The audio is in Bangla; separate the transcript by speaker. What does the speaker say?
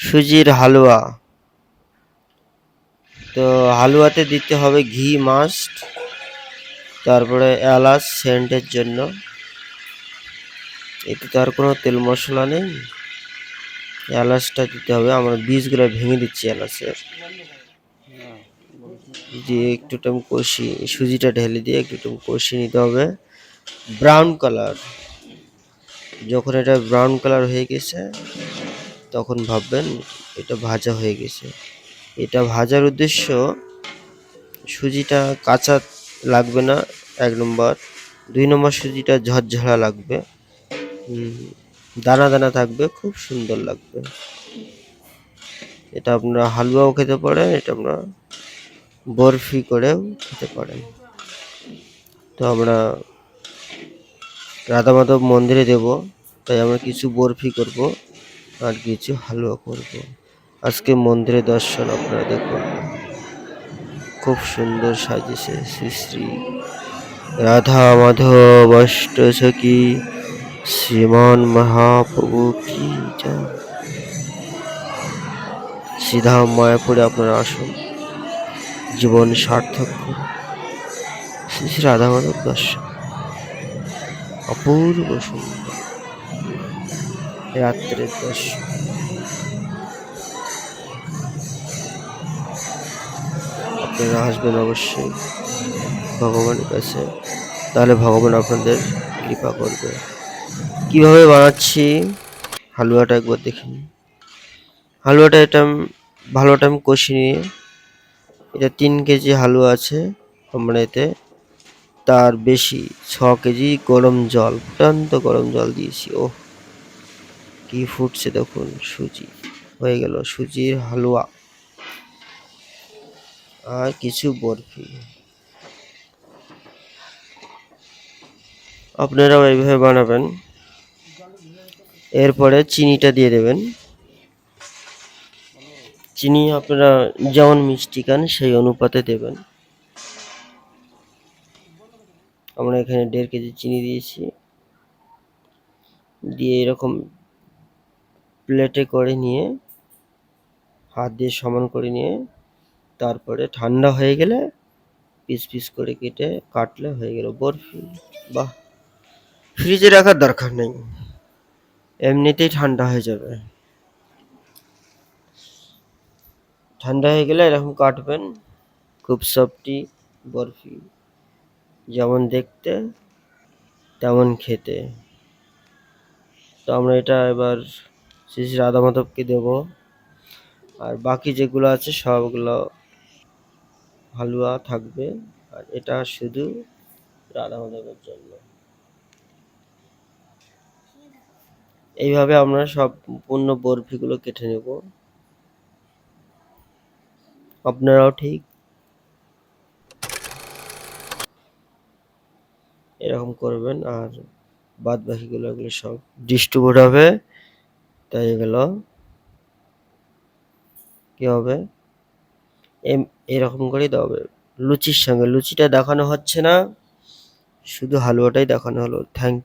Speaker 1: সুজির হালুয়া। তো হালুয়াতে দিতে হবে ঘি, মাস্ট। তারপরে এলাচ, সেন্টের জন্য। এতে তো আর কোনো তেল মশলা নেই। এলাচটা দিতে হবে। আমরা বীজগুলো ভেঙে দিচ্ছি এলাচের। দিয়ে একটু টাইম কষি, সুজিটা ঢেলে দিয়ে একটু টাইম কষিয়ে নিতে হবে। Brown colour. যখন এটা ব্রাউন কালার হয়ে গেছে তখন ভাববেন এটা ভাজা হয়ে গেছে। এটা ভাজার উদ্দেশ্য সুজিটা কাঁচা লাগবে না, এক নম্বর। দুই নম্বর সুজিটা ঝরঝরা লাগবে। দানা দানা থাকবে, খুব সুন্দর লাগবে। এটা আপনারা হালুয়াও খেতে পারেন, এটা আমরা বরফি করেও খেতে পারেন। তো আমরা রাধা মাধব মন্দিরে দেব, তাই আমরা কিছু বরফি করব। আর কিছু হালুয়া করব। আজকে মন্দিরে দর্শন আপনারা দেখুন। খুব সুন্দর সাজিয়েছে শ্রী শ্রী রাধা মাধব অষ্ট সখী শ্রীমান মহাপ্রভু কি জয় সিধা মায়াপুরে আপনারা আসুন। জীবন সার্থক করুন। শ্রী শ্রী রাধা মাধব দর্শন। অপূর্ব সুন্দর। রাত্রের দর্শন আপনারা আসবেন অবশ্যই ভগবানের কাছে। তাহলে ভগবান আপনাদের কৃপা করবে। কীভাবে বানাচ্ছি? হালুয়াটা একবার দেখুন হালুয়াটা এটা আমি ভালো টাইম কষি নিয়ে, এটা তিন কেজি হালুয়া আছে আমরা এতে। তার বেশি ছ কেজি গরম জল ফুটান্ত গরম জল দিয়েছি ও কি ফুটছে দেখুন, সুজি। হয়ে গেল সুজির হালুয়া। আর কিছু বরফি। আপনারাও এইভাবে বানাবেন। এরপরে চিনিটা দিয়ে দেবেন। চিনি আপনারা যেমন মিষ্টি খান, সেই অনুপাতে দেবেন। আমরা এখানে দেড় কেজি চিনি দিয়েছি। দিয়ে এরকম প্লেটে করে নিয়ে, হাত দিয়ে সমান করে নিয়ে, তারপরে ঠান্ডা হয়ে গেলে পিস পিস করে কেটে কাটলে হয়ে গেল বরফি। বাহ, ফ্রিজে রাখার দরকার নেই। এমনিতেই ঠান্ডা হয়ে যাবে। ঠান্ডা হয়ে গেলে এরকম কাটবেন খুব সফটি বরফি। যেমন দেখতে, তেমন খেতে। তো আমরা এটা এবার শ্রী রাধা মাধবকে দেব। আর বাকি যেগুলো আছে সবগুলো হালুয়া থাকবে। আর এটা শুধু রাধা মাধবের জন্য। এইভাবে আমরা সম্পূর্ণ বরফিগুলো কেটে নেব। আপনারাও ঠিক এরকম করবেন। আর বাদ বাকিগুলো এগুলো সব ডিস্ট্রিবিউট হবে। তাই এগুলো কি হবে? এম, এরকম করেই দেওয়া হবে। লুচির সঙ্গে। লুচিটা দেখানো হচ্ছে না। শুধু হালুয়াটাই দেখানো হলো। থ্যাংক